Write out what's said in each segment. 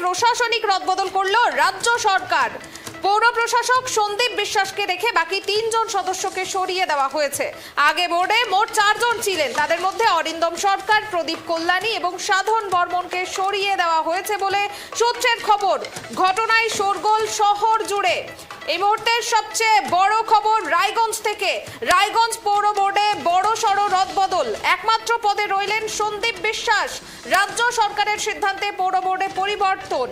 প্রশাসনিক রদবদল করল রাজ্য সরকার। পৌর প্রশাসক সন্দীপ বিশ্বাসকে রেখে বাকি তিনজন সদস্যকে সরিয়ে দেওয়া হয়েছে। আগে বোর্ডে মোট চারজন ছিলেন। তাদের মধ্যে অরিন্দম সরকার, প্রদীপ কল্যাণী এবং সাধন বর্মনকে সরিয়ে দেওয়া হয়েছে বলে সূত্রের খবর। ঘটনায় শোরগোল শহর জুড়ে। এই মুহূর্তের সবচেয়ে বড় খবর রায়গঞ্জ থেকে। রায়গঞ্জ পৌর বোর্ডে বড় সড় রদবদল। একমাত্র পদে রইলেন সন্দীপ বিশ্বাস। রাজ্য সরকারের সিদ্ধান্তে পৌর বোর্ডে পরিবর্তন।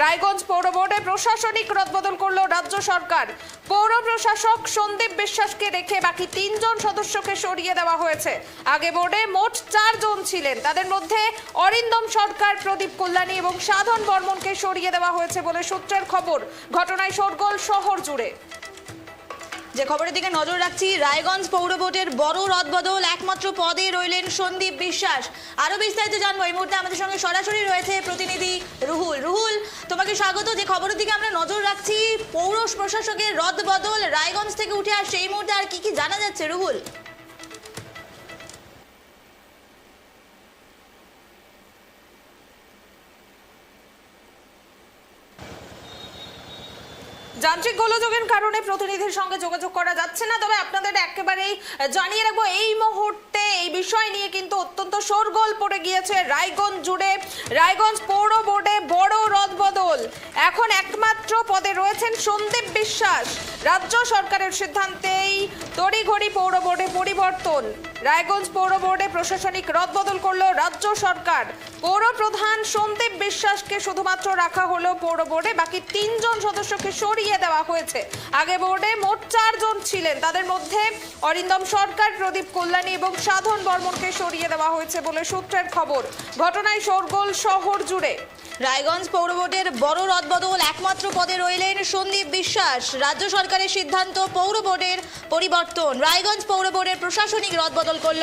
রায়গঞ্জ পৌর বোর্ডে প্রশাসনিক রদবদল করল রাজ্য সরকার। পৌর প্রশাসক সন্দীপ বিশ্বাসকে রেখে বাকি তিনজন সদস্যকে সরিয়ে দেওয়া হয়েছে। আগে বোর্ডে মোট চারজন ছিলেন। তাদের মধ্যে অরিন্দম সরকার, প্রদীপ কল্যাণী এবং সাধন বর্মনকে সরিয়ে দেওয়া হয়েছে বলে সূত্রের খবর। ঘটনায় শোরগোল শহর জুড়ে। যে খবরের দিকে নজর রাখছি, রায়গঞ্জ পৌর ভোটের বড় রদবদল একমাত্র পদে রইলেন সন্দীপ বিশ্বাস। আরও বিস্তারিত জানব। এই মুহূর্তে আমাদের সঙ্গে সরাসরি রয়েছে প্রতিনিধি রুহুল। রুহুল, তোমাকে স্বাগত। যে খবরের দিকে আমরা নজর রাখছি, পৌর প্রশাসকের রদবদল রায়গঞ্জ থেকে উঠে আসছে। এই মুহূর্তে আর কি কি জানা যাচ্ছে, রুহুল? যান্ত্রিক গোলযোগের কারণে প্রতিনিধির সঙ্গে যোগাযোগ করা যাচ্ছে না, তবে আপনাদের একেবারেই জানিয়ে রাখব, এই মুহূর্তে এই বিষয় নিয়ে কিন্তু অত্যন্ত শোরগোল পড়ে গিয়েছে রায়গঞ্জ জুড়ে। রায়গঞ্জ পৌর বোর্ডে বড় রদবদল। এখন একমাত্র পদে রয়েছেন সন্দীপ বিশ্বাস। রাজ্য সরকারের সিদ্ধান্তেই তড়িঘড়ি পৌর বোর্ডে পরিবর্তন। রায়গঞ্জ পৌর বোর্ডে প্রশাসনিক রদবদল করল রাজ্য সরকার। পৌর প্রধান সন্দীপ বিশ্বাসকে শুধুমাত্র রাখা হলো পৌর বোর্ডে, বাকি তিনজন সদস্যকে সরিয়ে দেওয়া হয়েছে। আগে বোর্ডে মোট চারজন ছিলেন। তাদের মধ্যে অরিন্দম সরকার, প্রদীপ কল্যাণী এবং সাধন বর্মনকে সরিয়ে দেওয়া হয়েছে বলে সূত্রের খবর। ঘটনায় শোরগোল শহর জুড়ে। রায়গঞ্জ পৌর বোর্ডের বড় রদবদল একমাত্র পদে রইলেন সন্দীপ বিশ্বাস। রাজ্য সরকারের সিদ্ধান্ত পৌর বোর্ডের পরিবর্তন। রায়গঞ্জ পৌর বোর্ডের প্রশাসনিক রদবদল করল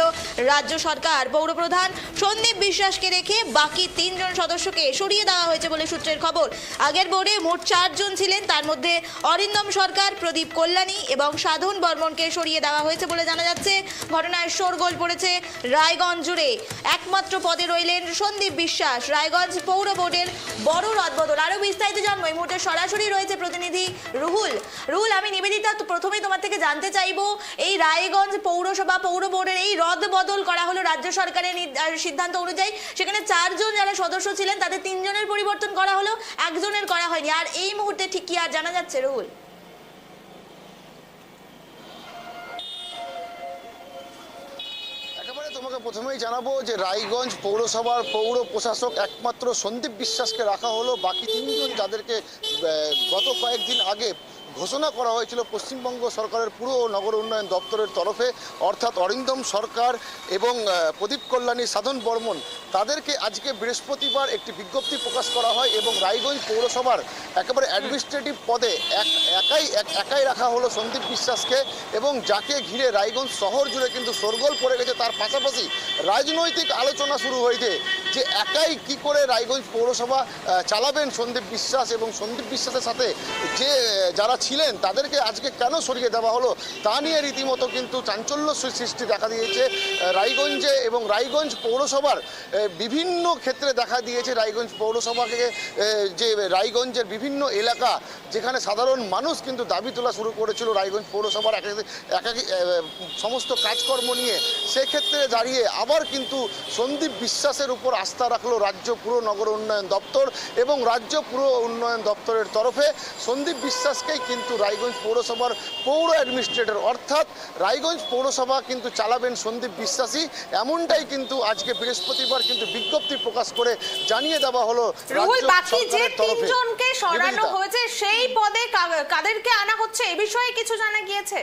রাজ্য সরকার। পৌরপ্রধান সন্দীপ বিশ্বাসকে রেখে বাকি তিনজন সদস্যকে সরিয়ে দেওয়া হয়েছে বলে সূত্রের খবর। আগের বোর্ডে মোট চারজন ছিলেন, তার মধ্যে অরিন্দম সরকার, প্রদীপ কল্যাণী এবং সাধন বর্মনকে সরিয়ে দেওয়া হয়েছে বলে জানা যাচ্ছে। ঘটনায় শোরগোল পড়েছে রায়গঞ্জ জুড়ে। একমাত্র পদে রইলেন সন্দীপ বিশ্বাস। রায়গঞ্জ পৌর বোর্ডের বড় রদবদল। আরও বিস্তারিত জানব। এই মুহূর্তে সরাসরি রয়েছে প্রতিনিধি রুহুল। রুহুল, আমি নিবেদিতা প্রথমেই তোমার থেকে জানতে চাইব, এই রায়গঞ্জ পৌরসভা, পৌর বোর্ডের এই রদ বদল করা হলো রাজ্য সরকারের সিদ্ধান্ত অনুযায়ী। সেখানে চারজন যারা সদস্য ছিলেন, তাদের তিনজনের পরিবর্তন করা হলো, একজনের করা হয়নি। আর এই মুহূর্তে ঠিক কি আর জানা যাচ্ছে, রুহুল? তোমাকে প্রথমেই জানাব যে রায়গঞ্জ পৌরসভার পৌর প্রশাসক একমাত্র সন্দীপ বিশ্বাসকে রাখা হলো। বাকি তিনজন যাদেরকে গত কয়েকদিন আগে ঘোষণা করা হয়েছিল পশ্চিমবঙ্গ সরকারের পুরো নগর উন্নয়ন দপ্তরের তরফে অর্থাৎ অরিন্দম সরকার এবং প্রদীপ কল্যাণী সাধন বর্মন তাদেরকে আজকে বৃহস্পতিবার একটি বিজ্ঞপ্তি প্রকাশ করা হয় এবং রায়গঞ্জ পৌরসভার একেবারে অ্যাডমিনিস্ট্রেটিভ পদে এক একাই এক- একাই রাখা হলো সন্দীপ বিশ্বাসকে এবং যাকে ঘিরে রায়গঞ্জ শহর জুড়ে কিন্তু শোরগোল পড়ে গেছে। তার পাশাপাশি রাজনৈতিক আলোচনা শুরু হয়েছে যে একাই কি করে রায়গঞ্জ পৌরসভা চালাবেন সন্দীপ বিশ্বাস এবং সন্দীপ বিশ্বাসের সাথে যে যারা ছিলেন, তাদেরকে আজকে কেন সরিয়ে দেওয়া হলো, তা নিয়ে রীতিমতো কিন্তু চাঞ্চল্য সৃষ্টি দেখা দিয়েছে রায়গঞ্জে এবং রায়গঞ্জ পৌরসভার বিভিন্ন ক্ষেত্রে দেখা দিয়েছে রায়গঞ্জ পৌরসভাকে যে রায়গঞ্জের বিভিন্ন এলাকা যেখানে সাধারণ মানুষ কিন্তু দাবি তোলা শুরু করেছিল রায়গঞ্জ পৌরসভার একাকি সমস্ত কাজকর্ম নিয়ে, সেক্ষেত্রে দাঁড়িয়ে আবার কিন্তু সন্দীপ বিশ্বাসের উপর আস্থা রাখল রাজ্য পুর নগর উন্নয়ন দপ্তর এবং রাজ্য পুর উন্নয়ন দপ্তরের তরফে সন্দীপ বিশ্বাসকেই কিন্তু রায়গঞ্জ পৌরসভার পৌর অ্যাডমিনিস্ট্রেটর। অর্থাৎ রায়গঞ্জ পৌরসভা কিন্তু চালাবেন সন্দীপ বিশ্বাসী। এমনটাই কিন্তু আজকে বৃহস্পতিবার কিন্তু বিজ্ঞপ্তি প্রকাশ করে জানিয়ে দেওয়া হলো রুহুল বাকি যে তিনজনকে সরানো হয়েছে সেই পদে কাদেরকে আনা হচ্ছে? এ বিষয়ে কিছু জানা গিয়েছে?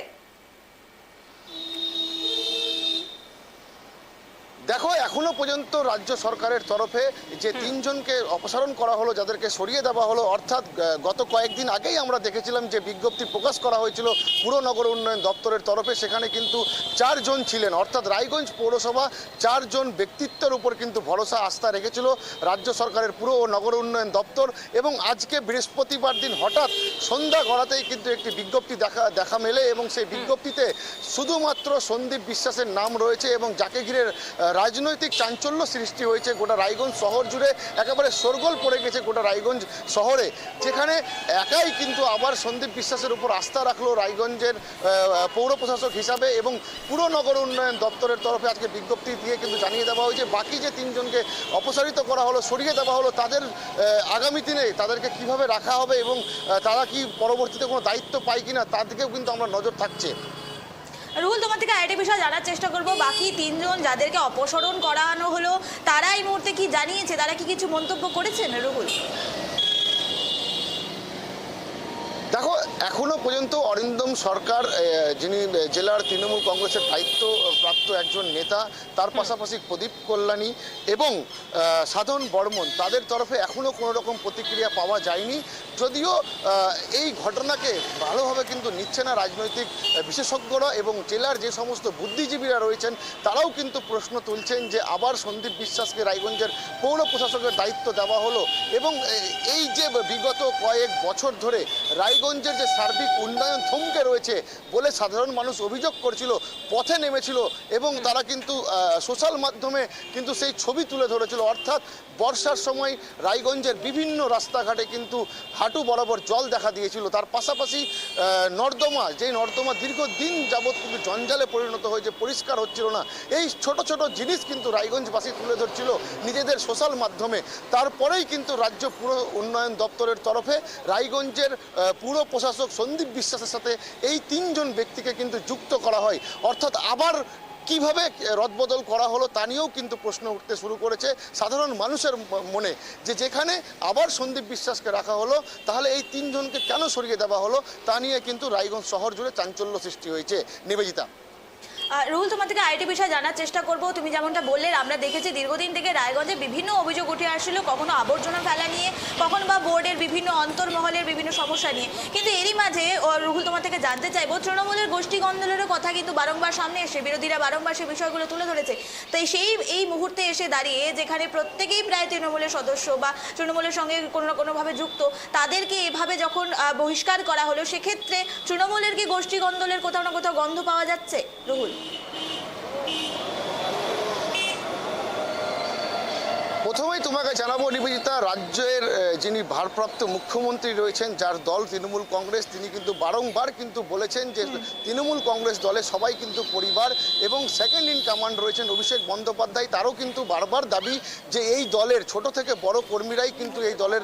দেখো এখনও পর্যন্ত রাজ্য সরকারের তরফে যে তিনজনকে অপসারণ করা হলো যাদেরকে সরিয়ে দেওয়া হলো অর্থাৎ গত কয়েকদিন আগেই আমরা দেখেছিলাম যে বিজ্ঞপ্তি প্রকাশ করা হয়েছিল পুরনগর উন্নয়ন দপ্তরের তরফে সেখানে কিন্তু চারজন ছিলেন। অর্থাৎ রায়গঞ্জ পৌরসভা চারজন ব্যক্তিত্বের উপর কিন্তু ভরসা আস্থা রেখেছিল রাজ্য সরকারের পুর ও নগর উন্নয়ন দপ্তর এবং আজকে বৃহস্পতিবার দিন হঠাৎ সন্ধ্যা গড়াতেই কিন্তু একটি বিজ্ঞপ্তি দেখা দেখা মেলে এবং সেই বিজ্ঞপ্তিতে শুধুমাত্র সন্দীপ বিশ্বাসের নাম রয়েছে এবং যাকে ঘিরে রাজনৈতিক চাঞ্চল্য সৃষ্টি হয়েছে গোটা রায়গঞ্জ শহর জুড়ে। একেবারে শোরগোল পড়ে গেছে গোটা রায়গঞ্জ শহরে। যেখানে একাই কিন্তু আবার সন্দীপ বিশ্বাসের উপর আস্থা রাখল রায়গঞ্জের পৌর প্রশাসক হিসাবে এবং পুরো নগর উন্নয়ন দপ্তরের তরফে আজকে বিজ্ঞপ্তি দিয়ে কিন্তু জানিয়ে দেওয়া হয়েছে। বাকি যে তিনজনকে অপসারিত করা হলো, সরিয়ে দেওয়া হলো, তাদের আগামী দিনে তাদেরকে কীভাবে রাখা হবে এবং তারা কি পরবর্তীতে কোনো দায়িত্ব পায় কিনা, তার দিকেও কিন্তু আমরা নজর থাকছে। রুহুল, তোমার থেকে আরেকটা বিষয় জানার চেষ্টা করব। বাকি তিনজন যাদেরকে অপসারণ করানো হলো, তারা এই মুহূর্তে কি জানিয়েছে? তারা কি কিছু মন্তব্য করেছেন রুহুল? দেখো এখনও পর্যন্ত অরিন্দম সরকার যিনি জেলার তৃণমূল কংগ্রেসের দায়িত্ব প্রাপ্ত একজন নেতা তার পাশাপাশি প্রদীপ কল্যাণী এবং সাধন বর্মন তাদের তরফে এখনও কোনো রকম প্রতিক্রিয়া পাওয়া যায়নি। যদিও এই ঘটনাকে ভালোভাবে কিন্তু নিচ্ছে না রাজনৈতিক বিশেষজ্ঞরা এবং জেলার যে সমস্ত বুদ্ধিজীবীরা রয়েছেন তারাও কিন্তু প্রশ্ন তুলছেন যে আবার সন্দীপ বিশ্বাসকে রায়গঞ্জের পৌর প্রশাসকের দায়িত্ব দেওয়া হলো এবং এই যে বিগত কয়েক বছর ধরে রায়গঞ্জের যে সার্বিক উন্নয়ন থমকে রয়েছে বলে সাধারণ মানুষ অভিযোগ করছিল, পথে নেমেছিল এবং তারা কিন্তু সোশ্যাল মাধ্যমে কিন্তু সেই ছবি তুলে ধরেছিল। অর্থাৎ বর্ষার সময় রায়গঞ্জের বিভিন্ন রাস্তাঘাটে কিন্তু হাঁটু বরাবর জল দেখা দিয়েছিল। তার পাশাপাশি নর্দমা, যেই নর্দমা দীর্ঘদিন যাবৎ কিন্তু জঞ্জালে পরিণত হয়েছে, পরিষ্কার হচ্ছিল না। এই ছোট ছোট জিনিস কিন্তু রায়গঞ্জবাসী তুলে ধরছিল নিজেদের সোশ্যাল মাধ্যমে। তারপরেই কিন্তু রাজ্য পুর উন্নয়ন দপ্তরের তরফে রায়গঞ্জের পুর প্রশাসক সন্দীপ বিশ্বাসের সাথে এই তিনজন ব্যক্তিকে কিন্তু যুক্ত করা হয়। অর্থাৎ আবার কীভাবে রদবদল করা হলো তা নিয়েও কিন্তু প্রশ্ন উঠতে শুরু করেছে সাধারণ মানুষের মনে। যে যেখানে আবার সন্দীপ বিশ্বাসকে রাখা হলো, তাহলে এই তিনজনকে কেন সরিয়ে দেওয়া হলো তা নিয়ে কিন্তু রায়গঞ্জ শহর জুড়ে চাঞ্চল্য সৃষ্টি হয়েছে। নিবেদিতা। রুহুল তোমার থেকে আরেকটি বিষয়ে জানার চেষ্টা করব। তুমি যেমনটা বললে, আমরা দেখেছি দীর্ঘদিন থেকে রায়গঞ্জে বিভিন্ন অভিযোগ উঠে আসছিল, কখনো আবর্জনা ফেলা নিয়ে, কখনো বা বোর্ডের বিভিন্ন অন্তর্মহলের বিভিন্ন সমস্যা নিয়ে। কিন্তু এরই মাঝে তোমার থেকে জানতে চাইব, তৃণমূলের গোষ্ঠী গন্ডলেরও কথা কিন্তু বারংবার সামনে এসে, বিরোধীরা বারংবার সেই বিষয়গুলো তুলে ধরেছে। তাই সেই, এই মুহূর্তে এসে দাঁড়িয়ে যেখানে প্রত্যেকেই প্রায় তৃণমূলের সদস্য বা তৃণমূলের সঙ্গে কোনো না কোনোভাবে যুক্ত, তাদেরকে এভাবে যখন বহিষ্কার করা হলো, সেক্ষেত্রে তৃণমূলের কি গোষ্ঠী গন্ডলের কোথাও না কোথাও গন্ধ পাওয়া যাচ্ছে? রুহুল। প্রথমেই তোমাকে জানাব নিবেদিতা রাজ্যের যিনি ভারপ্রাপ্ত মুখ্যমন্ত্রী রয়েছেন যার দল তৃণমূল কংগ্রেস তিনি কিন্তু বারংবার কিন্তু বলেছেন যে তৃণমূল কংগ্রেস দলে সবাই কিন্তু পরিবার এবং সেকেন্ড ইন কমান্ড রয়েছেন অভিষেক বন্দ্যোপাধ্যায়। তারও কিন্তু বারবার দাবি যে এই দলের ছোট থেকে বড় কর্মীরাই কিন্তু এই দলের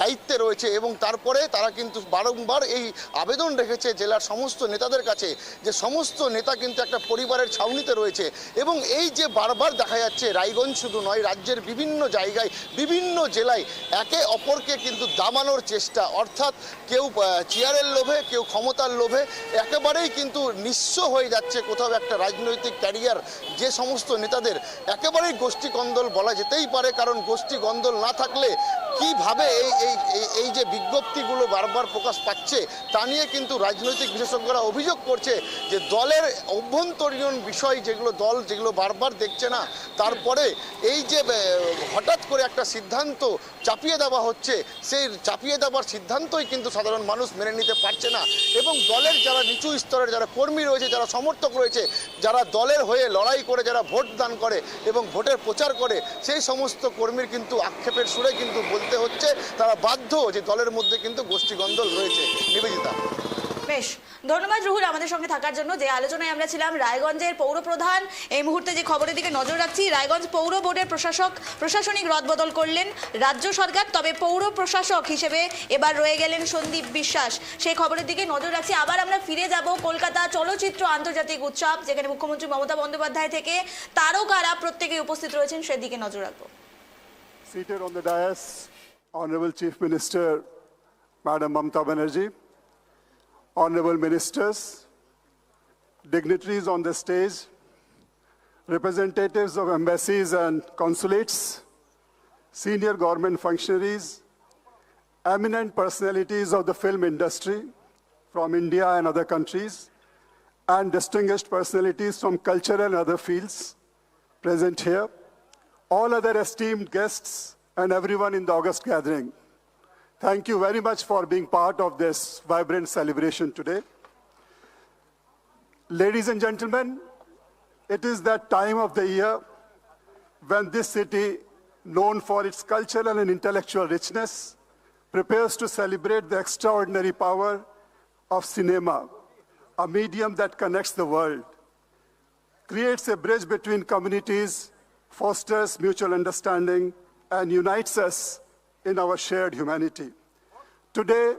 দায়িত্বে রয়েছে এবং তারপরে তারা কিন্তু বারংবার এই আবেদন রেখেছে জেলার সমস্ত নেতাদের কাছে যে সমস্ত নেতা কিন্তু একটা পরিবারের ছাউনিতে রয়েছে এবং এই যে বারবার দেখা যাচ্ছে রায়গঞ্জ শুধু নয় রাজ্যের বিভিন্ন জায়গায়, বিভিন্ন জেলায় একে অপরকে কিন্তু দামানোর চেষ্টা। অর্থাৎ কেউ চেয়ারের লোভে, কেউ ক্ষমতার লোভে একেবারেই কিন্তু নিঃস্ব হয়ে যাচ্ছে কোথাও একটা রাজনৈতিক ক্যারিয়ার। যে সমস্ত নেতাদের একেবারেই গোষ্ঠী কন্দল বলা যেতেই পারে, কারণ গোষ্ঠী কন্দল না থাকলে কীভাবে এই এই, এই- যে বিজ্ঞপ্তিগুলো বারবার প্রকাশ পাচ্ছে, তা নিয়ে কিন্তু রাজনৈতিক বিশেষজ্ঞরা অভিযোগ করছে যে দলের অভ্যন্তরীণ বিষয় যেগুলো দল যেগুলো বারবার দেখছে না, তারপরে এই যে হঠাৎ করে একটা সিদ্ধান্ত চাপিয়ে দেওয়া হচ্ছে, সেই চাপিয়ে দেওয়ার সিদ্ধান্তই কিন্তু সাধারণ মানুষ মেনে নিতে পারছে না। এবং দলের যারা নিচু স্তরের যারা কর্মী রয়েছে, যারা সমর্থক রয়েছে যারা দলের হয়ে লড়াই করে, যারা ভোট দান করে এবং ভোটের প্রচার করে, সেই সমস্ত কর্মীর কিন্তু আক্ষেপের সুরে কিন্তু বলতে হচ্ছে, তারা বাধ্য যে দলের মধ্যে কিন্তু গোষ্ঠীগন্ধল রয়েছে। নিবেদিতা। বেশ ধন্যবাদ রুহুল আমাদের সঙ্গে থাকার জন্য। যে আলোচনায় আমরা ছিলাম রায়গঞ্জের পৌর প্রধান এই মুহূর্তে যে খবরের দিকে নজর রাখছি রায়গঞ্জ পৌর বোর্ডের প্রশাসক প্রশাসনিক রদবদল করলেন রাজ্য সরকার তবে পৌর প্রশাসক হিসেবে এবার রয়ে গেলেন সন্দীপ বিশ্বাস। সেই খবরের দিকে নজর রাখছি। আবার আমরা ফিরে যাব কলকাতা চলচ্চিত্র আন্তর্জাতিক উৎসব যেখানে মুখ্যমন্ত্রী মমতা বন্দ্যোপাধ্যায় থেকে তারকারা প্রত্যেকে উপস্থিত রয়েছেন সেদিকে নজর রাখব। Seated on the dais, Honorable Chief Minister, Madam Mamta Banerjee, Honorable Ministers, dignitaries on the stage, representatives of embassies and consulates, senior government functionaries, eminent personalities of the film industry from India and other countries, and distinguished personalities from cultural and other fields present here all other esteemed guests, and everyone in the August gathering. Thank you very much for being part of this vibrant celebration today. Ladies and gentlemen, it is that time of the year when this city, known for its cultural and intellectual richness, prepares to celebrate the extraordinary power of cinema, a medium that connects the world, creates a bridge between communities, fosters mutual understanding, and unites us in our shared humanity. Today,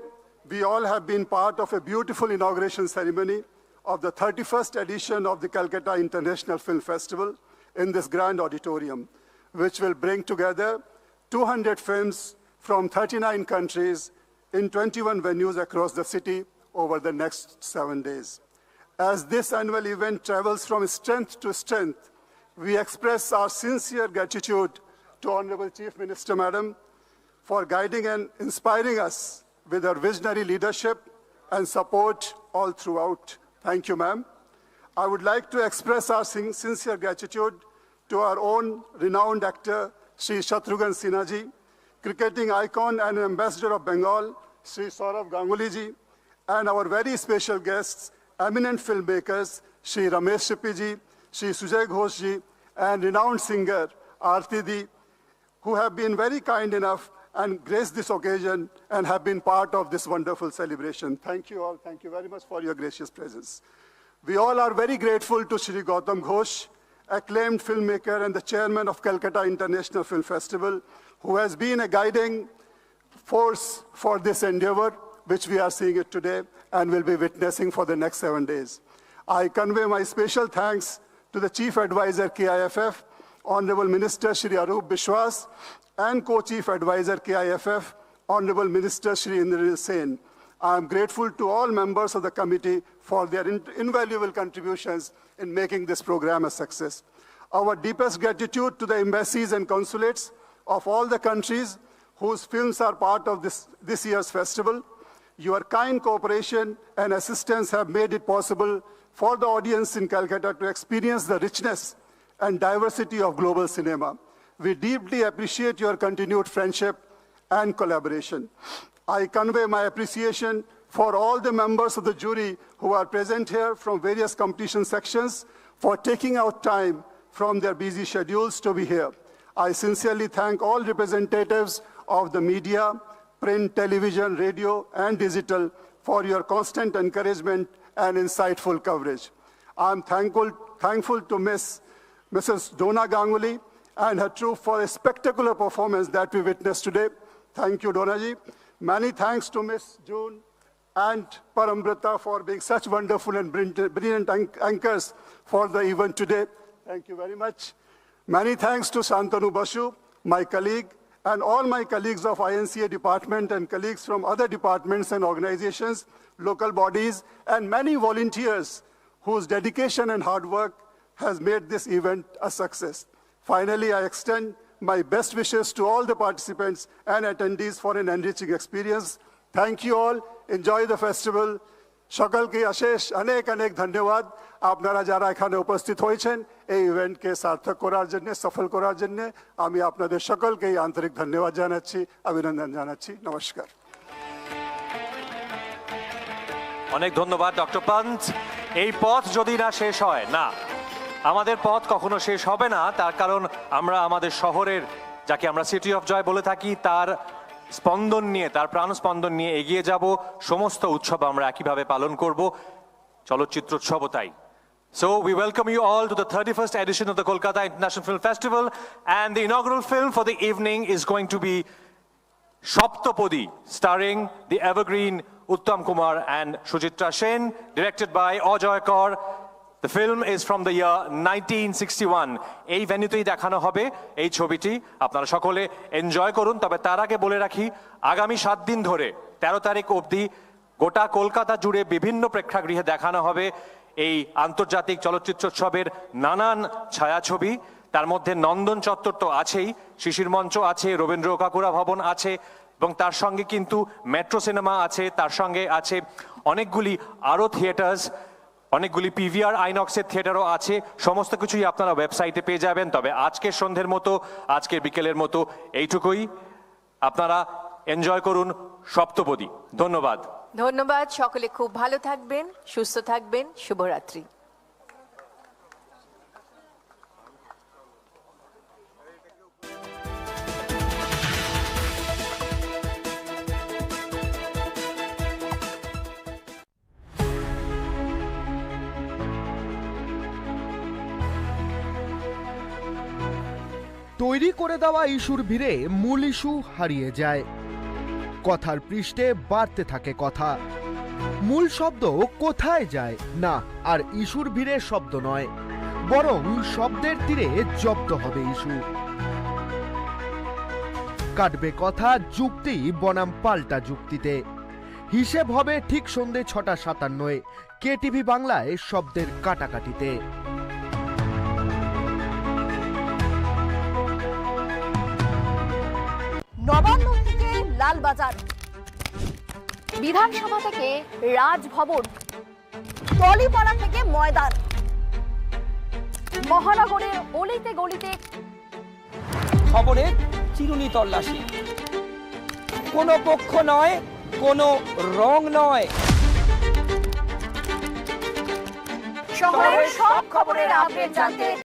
we all have been part of a beautiful inauguration ceremony of the 31st edition of the Calcutta International Film Festival in this grand auditorium, which will bring together 200 films from 39 countries in 21 venues across the city over the next seven days. As this annual event travels from strength to strength, we express our sincere gratitude to Honorable Chief Minister, Madam, for guiding and inspiring us with her visionary leadership and support all throughout. Thank you, ma'am. I would like to express our sin- sincere gratitude to our own renowned actor, Sri Shatrughan Sinha ji, cricketing icon and ambassador of Bengal, Sri Saurav Ganguly and our very special guests, eminent filmmakers, Sri Ramesh Shippy ji, Sri Sujay Ghosh ji, and renowned singer, Aarti Di, who have been very kind enough and grace this occasion and have been part of this wonderful celebration. Thank you all. Thank you very much for your gracious presence. We all are very grateful to Sri Gautam Ghosh, acclaimed filmmaker and the chairman of Calcutta International Film Festival, who has been a guiding force for this endeavor, which we are seeing it today and will be witnessing for the next seven days. I convey my special thanks to the Chief Advisor KIFF, Honorable Minister Shri Arup Bishwas, and Co-Chief Advisor KIFF, Honorable Minister Shri Indranil Sen. I am grateful to all members of the committee for their in- invaluable contributions in making this program a success. Our deepest gratitude to the embassies and consulates of all the countries whose films are part of this, this year's festival. Your kind cooperation and assistance have made it possible for the audience in Calcutta to experience the richness and diversity of global cinema. We deeply appreciate your continued friendship and collaboration. I convey my appreciation for all the members of the jury who are present here from various competition sections for taking out time from their busy schedules to be here. I sincerely thank all representatives of the media, print, television, radio, and digital for your constant encouragement and insightful coverage. I'm thankful, thankful to Miss, Mrs. Dona Ganguly and her troupe for a spectacular performance that we witnessed today. Thank you, Dona ji. Many thanks to Miss June and Parambrita for being such wonderful and brilliant brilliant anchors for the event today. Thank you very much. Many thanks to Santanu Basu, my colleague, and all my colleagues of INCA department and colleagues from other departments and organizations, local bodies, and many volunteers whose dedication and hard work has made this event a success. Finally, I extend my best wishes to all the participants and attendees for an enriching experience. Thank you all. Enjoy the festival. সকলকে অশেষ অনেক অনেক ধন্যবাদ আপনারা যারা এখানে উপস্থিত হয়েছেন এই ইভেন্টকে সার্থক করার জন্য সফল করার জন্য আমি আপনাদের সকলকেই আন্তরিক ধন্যবাদ জানাচ্ছি অভিনন্দন জানাচ্ছি নমস্কার অনেক ধন্যবাদ ডক্টর পান্ত এই পথ যদি না শেষ হয় না আমাদের পথ কখনো শেষ হবে না। তার কারণ আমরা আমাদের শহরের, যাকে আমরা সিটি অফ জয় বলে থাকি, তার স্পন্দন নিয়ে, তার প্রাণ স্পন্দন নিয়ে এগিয়ে যাব। সমস্ত উৎসব আমরা একইভাবে পালন করব। চলচ্চিত্র উৎসব তাই। So we welcome you all to the thirty first edition of the Kolkata international film festival and the inaugural film for the evening is going to be Saptapadi starring the evergreen Uttam Kumar and Suchitra Sen directed by Ajoy Kar The film is from the year 1961. এই ভেন্যুতেই দেখানো হবে এই ছবিটি। আপনারা সকলে enjoy করুন। তবে তার আগে বলে রাখি, আগামী সাত দিন ধরে, তেরো তারিখ অবধি গোটা কলকাতা জুড়ে বিভিন্ন প্রেক্ষাগৃহে দেখানো হবে এই আন্তর্জাতিক চলচ্চিত্রোৎসবের নানান ছায়াছবি। তার মধ্যে নন্দন চত্বর তো আছেই, শিশির মঞ্চ আছে, রবীন্দ্র কাকুরা ভবন আছে, এবং তার সঙ্গে কিন্তু মেট্রো সিনেমা আছে, তার সঙ্গে আছে অনেকগুলি আরও থিয়েটার্স। অনেকগুলি পিভিআর আইনক্সের থিয়েটারও আছে। সমস্ত কিছুই আপনারা ওয়েবসাইটে পেয়ে যাবেন। তবে আজকের সন্ধ্যের মতো, আজকের বিকেলের মতো এইটুকুই। আপনারা এনজয় করুন সপ্তপদী। ধন্যবাদ। ধন্যবাদ। সকলে খুব ভালো থাকবেন, সুস্থ থাকবেন। শুভরাত্রি। তৈরি করে দেওয়া ইস্যুর ভিড়ে মূল ইস্যু হারিয়ে যায়। কথার পৃষ্ঠে বাড়তে থাকে কথা। মূল শব্দ কোথায় যায়? না, আর ইস্যুর ভিড়ে শব্দ নয়, বরং শব্দের তীরে জব্দ হবে ইস্যু। কাটবে কথা, যুক্তি, বনাম পাল্টা যুক্তিতে। হিসেব হবে ঠিক সন্ধে ছটা সাতান্নয়, কে টিভি বাংলায় শব্দের কাটাকাটিতে। লালবাজার বিধানসভা থেকে রাজভবন টলিপাড়া থেকে ময়দান। মহানগরের অলিতে গলিতে খবরের চিরুনি তল্লাশি। কোনো পক্ষ নয় কোনো রং নয়। শহরের সব খবরের আপডেট জানতে